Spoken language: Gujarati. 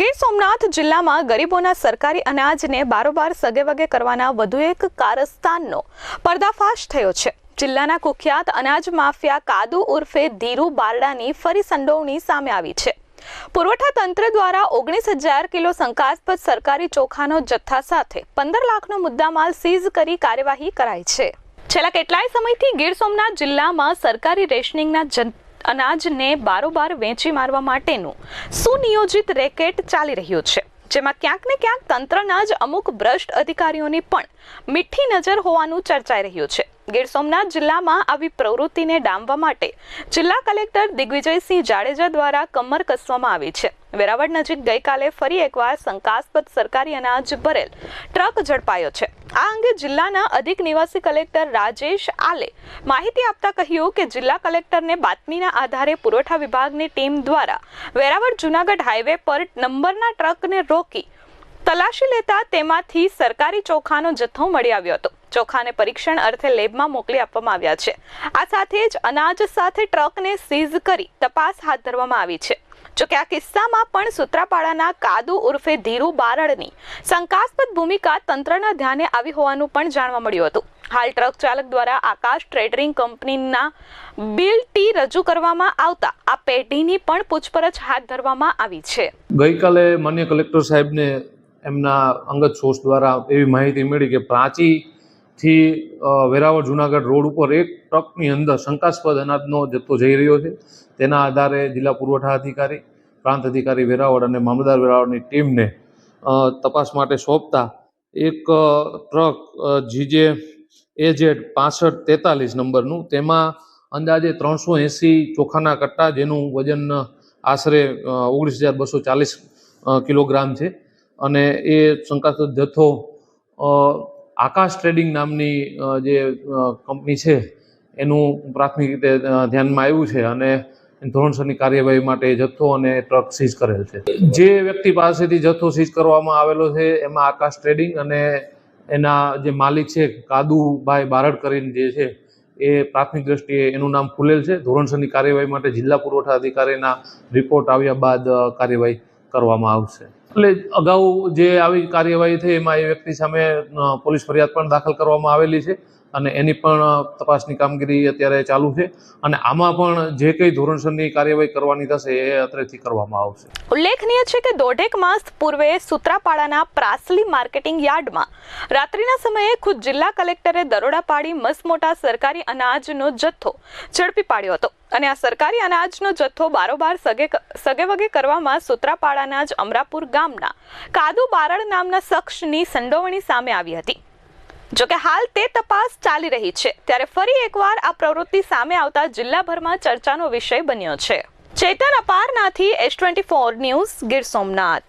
ગીર સોમનાથ જિલ્લામાં ગરીબોના સરકારી અનાજને બારોબાર સગેવગે કરવાના વધુ એક કારસ્તાનનો પર્દાફાશ થયો છે. જિલ્લાના કુખ્યાત અનાજ માફિયા કાદુ ઉર્ફે ધીરુ બારડાની ફરી સંડોવણી સામે આવી છે. પુરવઠા તંત્ર દ્વારા ઓગણીસ હજાર કિલો શંકાસ્પદ સરકારી ચોખાનો જથ્થા સાથે પંદર લાખનો મુદ્દામાલ સીઝ કરી કાર્યવાહી કરાઈ છે. છેલ્લા કેટલાય સમયથી ગીર સોમનાથ જિલ્લામાં સરકારી રેશનિંગના અનાજને બારોબાર વેચી મારવા માટેનું સુનિયોજિત રેકેટ ચાલી રહ્યું છે, જેમાં ક્યાંક ને ક્યાંક તંત્રના જ અમુક ભ્રષ્ટ અધિકારીઓની પણ મીઠી નજર હોવાનું ચર્ચાઈ રહ્યું છે. ગીર સોમનાથ જિલ્લામાં આવી પ્રવૃત્તિને ડામવા માટે જિલ્લા કલેક્ટર દિગ્વિજયસિંહ જાડેજા દ્વારા કમર કસવામાં આવી છે. વેરાવળ નજીક ગઈકાલે ફરી એકવાર શંકાસ્પદ સરકારી અનાજ ભરેલ ટ્રક ઝડપાયો છે. આ અંગે જિલ્લાના અધિક નિવાસી કલેક્ટર રાજેશ આલે માહિતી આપતા કહ્યું કે જિલ્લા કલેક્ટરને બાતમીના આધારે પુરવઠા વિભાગની ટીમ દ્વારા વેરાવળ જુનાગઢ હાઈવે પર નંબરના ટ્રકને રોકી તલાશી લેતા તેમાંથી સરકારી ચોખાનો જથ્થો મળી આવ્યો હતો. ચોખાને પરીક્ષણ અર્થે લેબમાં મોકલી આપવામાં આવ્યા છે. આ સાથે જ અનાજ સાથે ટ્રકને સીઝ કરી તપાસ હાથ ધરવામાં આવી છે. જોકે આ કિસ્સામાં પણ સૂત્રાપાડાના કાદુ ઉર્ફે ધીરુ બારડની શંકાસ્પદ ભૂમિકા તંત્રના ધ્યાને આવી હોવાનું પણ જાણવા મળ્યું હતું. હાલ ટ્રક ચાલક દ્વારા આકાશ ટ્રેડરિંગ કંપનીના બિલ ટી રજૂ કરવામાં આવતા આ પેઢીની પણ પૂછપરછ હાથ ધરવામાં આવી છે. ગઈકાલે માન્ય કલેક્ટર સાહેબને એમના અંગત સોર્સ દ્વારા એવી માહિતી મળી કે પ્રાંચીથી અ, વેરાવળ જુનાગઢ રોડ ઉપર એક ટ્રકની અંદર શંકાસ્પદ અનાજનો જથ્થો જઈ રહ્યો છે. તેના આધારે જિલ્લા પુરવઠા અધિકારી પ્રાંત અધિકારી વેરાવળ અને મામલદાર વેરાવળની ટીમને તપાસ માટે સોંપતા એક ટ્રક જીજે એજેડ પાસઠ તેતાલીસ નંબરનું તેમાં અંદાજે ત્રણસો એંસી ચોખાના કટ્ટા જેનું વજન આશરે ઓગણીસ હજાર બસો ચાલીસ કિલોગ્રામ છે. અને એ શંકાસ્પદ જથ્થો આકાશ ટ્રેડિંગ નામની જે કંપની છે, એનું પ્રાથમિક રીતે ધ્યાનમાં આવ્યું છે અને ધોરણસરની કાર્યવાહી માટે જથ્થો અને ટ્રક સીઝ કરેલ છે. જે વ્યક્તિ પાસેથી જથ્થો સીઝ કરવામાં આવેલો છે, એમાં આકાશ ટ્રેડિંગ અને એના જે માલિક છે, કાદુભાઈ બારડ કરીને જે છે, એ પ્રાથમિક દ્રષ્ટિએ એનું નામ ખુલેલ છે. ધોરણસરની કાર્યવાહી માટે જિલ્લા પુરવઠા અધિકારીના રિપોર્ટ આવ્યા બાદ કાર્યવાહી કરવામાં આવશે. એટલે અગાઉ જે આવી કાર્યવાહી થઈ એમાં એ વ્યક્તિ સામે પોલીસ ફરિયાદ પણ દાખલ કરવામાં આવેલી છે અને એની પણ તપાસની કામગીરી અત્યારે ચાલુ છે અને આમાં પણ જે કંઈ ધોરણસરની કાર્યવાહી કરવાની થશે એ અત્રેથી કરવામાં આવશે. ઉલ્લેખનીય છે કે દોઢેક માસ પૂર્વે સુત્રાપાડાના પ્રાસલી માર્કેટિંગ યાર્ડમાં રાત્રિના સમયે ખુદ જિલ્લા કલેક્ટરે દરોડા પાડી મસમોટા સરકારી અનાજનો જથ્થો ઝડપી પાડ્યો હતો. અને આ સરકારી અનાજનો જથ્થો બારોબાર સગે સગેવગે કરવામાં સુત્રાપાડાના જ અમરાપુર ગામના કાદુ બારડ નામના શખ્સની સંડોવણી સામે આવી હતી. જોકે હાલ તે તપાસ ચાલી રહી છે, ત્યારે ફરી એકવાર આ પ્રવૃત્તિ સામે આવતા જિલ્લાભરમાં ચર્ચાનો વિષય બન્યો છે. Chetan અપારનાથી S twenty four news Gir Somnath.